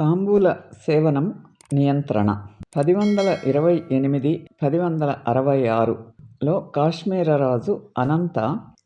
తాంబూల సేవనం నియంత్రణ. పది వందల ఇరవై ఎనిమిది పది వందల అరవై ఆరులో కాశ్మీర రాజు అనంత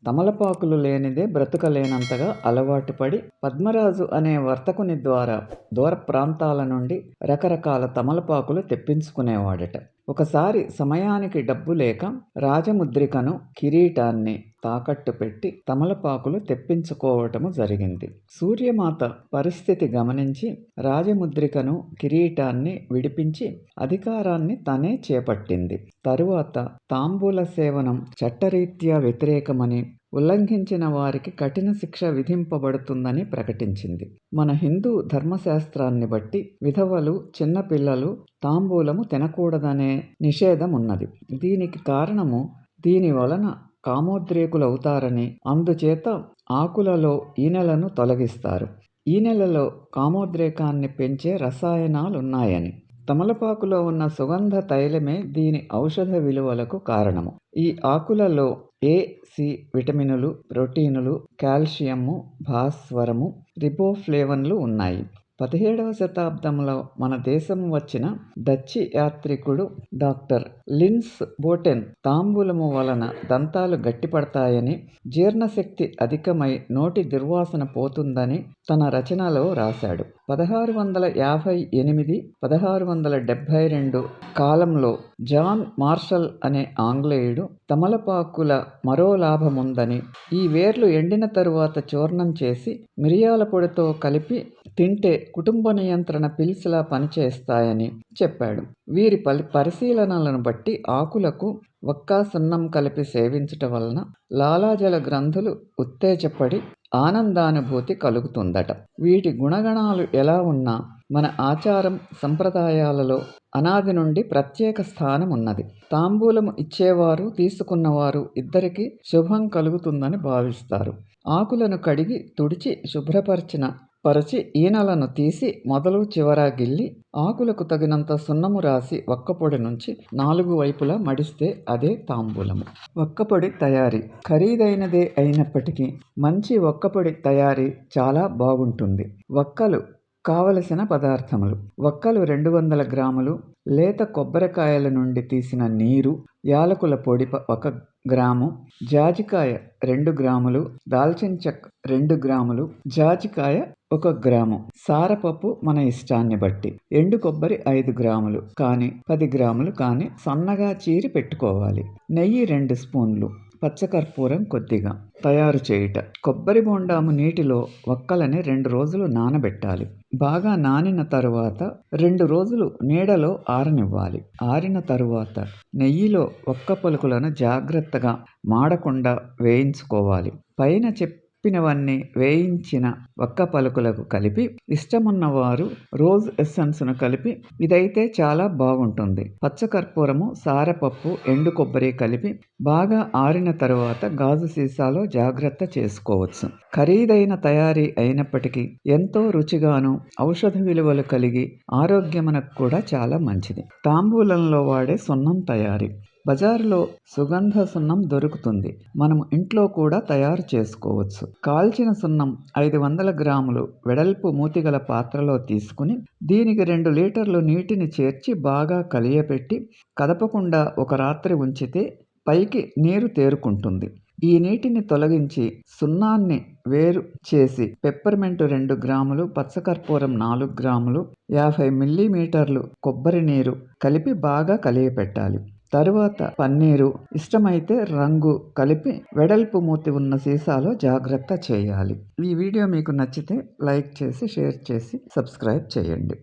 తమలపాకులు లేనిదే బ్రతుకలేనంతగా అలవాటుపడి పద్మరాజు అనే వర్తకుని ద్వారా దూర ప్రాంతాల నుండి రకరకాల తమలపాకులు తెప్పించుకునేవాడట. ఒకసారి సమయానికి డబ్బు లేక రాజముద్రికను కిరీటాన్ని తాకట్టు పెట్టి తమలపాకులు తెప్పించుకోవటము జరిగింది. సూర్యమాత పరిస్థితి గమనించి రాజముద్రికను కిరీటాన్ని విడిపించి అధికారాన్ని తనే చేపట్టింది. తరువాత తాంబూల సేవనం చట్టరీత్యా వ్యతిరేకమని ఉల్లంఘించిన వారికి కఠిన శిక్ష విధింపబడుతుందని ప్రకటించింది. మన హిందూ ధర్మశాస్త్రాన్ని బట్టి విధవలు చిన్నపిల్లలు తాంబూలము తినకూడదనే నిషేధం ఉన్నది దీనికి కారణము దీని వలన కామోద్రేకులవుతారని అందుచేత ఆకులలో ఈనెలను తొలగిస్తారు. ఈనెలలో కామోద్రేకాన్ని పెంచే రసాయనాలున్నాయని. తమలపాకులో ఉన్న సుగంధ తైలమే దీని ఔషధ విలువలకు కారణము. ఈ ఆకులలో ఏ సి విటమినులు ప్రోటీనులు కాల్షియము భాస్వరము రిబోఫ్లేవన్లు ఉన్నాయి. పదిహేడవ శతాబ్దంలో మన దేశం వచ్చిన డచ్చి యాత్రికుడు డాక్టర్ లిన్స్ బోటెన్ తాంబూలము వలన దంతాలు గట్టిపడతాయని జీర్ణశక్తి అధికమై నోటి దుర్వాసన పోతుందని తన రచనలో రాశాడు. పదహారు వందల యాభై ఎనిమిది పదహారు వందల డెబ్భై రెండు కాలంలో జాన్ మార్షల్ అనే ఆంగ్లేయుడు తమలపాకుల మరో లాభముందని ఈ వేర్లు ఎండిన తరువాత చూర్ణం చేసి మిరియాల పొడితో కలిపి తింటే కుటుంబ నియంత్రణ పిల్స్లా పనిచేస్తాయని చెప్పాడు. వీరి పలి పరిశీలనలను బట్టి ఆకులకు ఒక్క సున్నం కలిపి సేవించటం వలన లాలాజల గ్రంథులు ఉత్తేజపడి ఆనందానుభూతి కలుగుతుందట. వీటి గుణగణాలు ఎలా ఉన్నా మన ఆచారం సంప్రదాయాలలో అనాది నుండి ప్రత్యేక స్థానం ఉన్నది తాంబూలము ఇచ్చేవారు తీసుకున్నవారు ఇద్దరికి శుభం కలుగుతుందని భావిస్తారు. ఆకులను కడిగి తుడిచి శుభ్రపరిచిన పరచి ఈనలను తీసి మొదలు చివర గిల్లి ఆకులకు తగినంత సున్నము రాసి ఒక్కపొడి నుంచి నాలుగు వైపులా మడిస్తే అదే తాంబూలము. ఒక్కపొడి తయారీ ఖరీదైనదే అయినప్పటికీ మంచి ఒక్కపొడి తయారీ చాలా బాగుంటుంది. ఒక్కలు కావలసిన పదార్థములు. ఒక్కలు రెండు వందల గ్రాములు లేత కొబ్బరికాయల నుండి తీసిన నీరు యాలకుల పొడి ఒక గ్రాము. జాజికాయ రెండు గ్రాములు. దాల్చిన చెక్క రెండు గ్రాములు. జాజికాయ ఒక గ్రాము. సారపప్పు మన ఇష్టాన్ని బట్టి ఎండు కొబ్బరి ఐదు గ్రాములు. కానీ పది గ్రాములు కానీ సన్నగా చీరి పెట్టుకోవాలి. నెయ్యి రెండు స్పూన్లు. పచ్చకర్పూరం కొద్దిగా తయారు చేయుట. కొబ్బరి బొండాము నీటిలో ఒక్కలని రెండు రోజులు నానబెట్టాలి. బాగా నానిన తరువాత రెండు రోజులు నీడలో ఆరనివ్వాలి. ఆరిన తరువాత నెయ్యిలో ఒక్క పలుకులను జాగ్రత్తగా మాడకుండా వేయించుకోవాలి. పైన చెప్ చెప్పినవన్నీ వేయించిన ఒక్క పలుకులకు కలిపి ఇష్టమున్నవారు రోజ్ ఎస్సెన్స్ను కలిపి ఇదైతే చాలా బాగుంటుంది. పచ్చకర్పూరము సారపప్పు ఎండు కొబ్బరి కలిపి బాగా ఆరిన తరువాత గాజు సీసాలో జాగ్రత్త చేసుకోవచ్చు. ఖరీదైన తయారీ అయినప్పటికీ ఎంతో రుచిగాను ఔషధ విలువలు కలిగి ఆరోగ్యమునకు కూడా చాలా మంచిది. తాంబూలంలో వాడే సున్నం తయారీ. బజారులో సుగంధ సున్నం దొరుకుతుంది. మనం ఇంట్లో కూడా తయారు చేసుకోవచ్చు. కాల్చిన సున్నం ఐదు వందల గ్రాములు వెడల్పు మూతిగల పాత్రలో తీసుకుని దీనికి రెండు లీటర్లు నీటిని చేర్చి బాగా కలియపెట్టి కదపకుండా ఒక రాత్రి ఉంచితే పైకి నీరు తేరుకుంటుంది. ఈ నీటిని తొలగించి సున్నాన్ని వేరు చేసి పెప్పర్మెంట్ రెండు గ్రాములు పచ్చకర్పూరం నాలుగు గ్రాములు యాభై మిల్లీమీటర్లు కొబ్బరి నీరు కలిపి బాగా కలియపెట్టాలి. తరువాత పన్నీరు ఇష్టమైతే రంగు కలిపి వెడల్పు మూతి ఉన్న సీసాలో జాగ్రత్త చేయాలి. ఈ వీడియో మీకు నచ్చితే లైక్ చేసి షేర్ చేసి సబ్స్క్రైబ్ చేయండి.